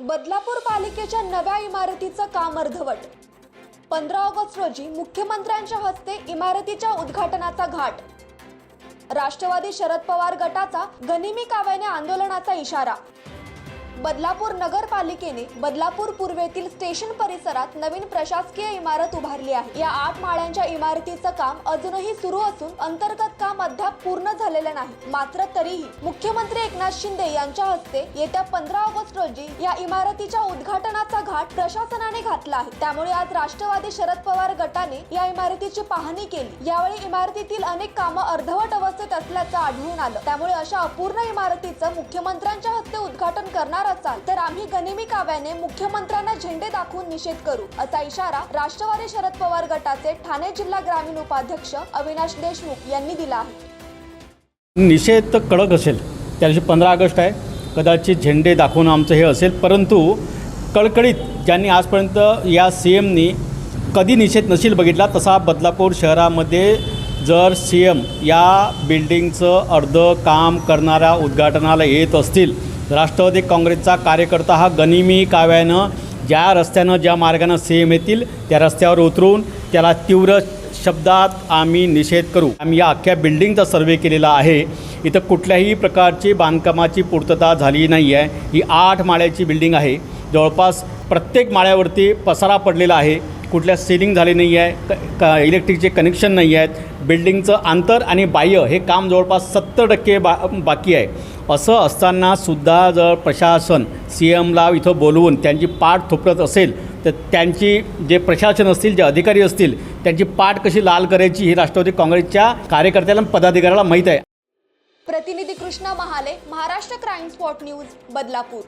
बदलापूर पालिकेच्या नव्या इमारतीचं काम अर्धवट. पंधरा ऑगस्ट रोजी मुख्यमंत्र्यांच्या हस्ते इमारतीच्या उद्घाटनाचा घाट. राष्ट्रवादी शरद पवार गटाचा गनिमी काव्याने आंदोलनाचा इशारा. बदलापूर नगरपालिकेने बदलापूर पूर्वेतील स्टेशन परिसरात नवीन प्रशासकीय इमारत उभारली आहे. या आठ माळ्यांच्या इमारतीचं काम अजूनही सुरू असून अंतर्गत काम अद्याप पूर्ण झालेलं नाही. मात्र तरीही मुख्यमंत्री एकनाथ शिंदे यांच्या हस्ते येत्या पंधरा ऑगस्ट रोजी या इमारतीच्या उद्घाटनाचा घाट प्रशासनाने घातला आहे. त्यामुळे आज राष्ट्रवादी शरद पवार गटाने या इमारतीची पाहणी केली. यावेळी इमारतीतील अनेक कामं अर्धवट अवस्थेत असल्याचं आढळून आलं. त्यामुळे अशा अपूर्ण इमारतीचं मुख्यमंत्र्यांच्या हस्ते उद्घाटन करणार असाल तर आम्ही गनिमी काव्याने मुख्यमंत्र्यांना झेंडे दाखवून निषेध करू असा इशारा राष्ट्रवादी शरद पवार गटाचे ठाणे जिल्हा ग्रामीण उपाध्यक्ष अविनाश देशमुख यांनी दिला आहे. निषेध तर कडक असेल. त्या दिवशी पंधरा ऑगस्ट आहे. कदाचित झेंडे दाखवून आमचं हे असेल परंतु कळकळीत ज्यांनी आजपर्यंत या सी एमनी कधी निषेध नसेल बघितला तसा बदलापूर शहरामध्ये जर सी एम या बिल्डिंगचं अर्ध काम करणाऱ्या उद्घाटनाला येत असतील राष्ट्रवादी काँग्रेसचा कार्यकर्ता हा गनिमी काव्यानं ज्या रस्त्यानं ज्या मार्गानं सेम येतील त्या रस्त्यावर उतरून त्याला तीव्र शब्दात आम्ही निषेध करू. आम्ही या अख्ख्या बिल्डिंगचा सर्वे केलेला आहे. इथं कुठल्याही प्रकारची बांधकामाची पूर्तता झाली नाही आहे ही आठ माळ्याची बिल्डिंग आहे. जवळपास प्रत्येक माळ्यावरती पसारा पडलेला आहे. कुठल्या सिलिंग झाली नाही आहे क का इलेक्ट्रिकचे कनेक्शन नाही आहेत बिल्डिंगचं आंतर आणि बाह्य हे काम जवळपास सत्तर टक्के बा बाकी आहे. असं असतानासुद्धा जर प्रशासन सी एमला इथं बोलवून त्यांची पाठ थोपटत असेल तर त्यांची जे प्रशासन असतील जे अधिकारी असतील त्यांची पाठ कशी लाल करायची ही राष्ट्रवादी काँग्रेसच्या कार्यकर्त्याला पदाधिकाऱ्याला माहीत आहे. प्रतिनिधी Krishna Mahale Maharashtra crime spot news Badlapur.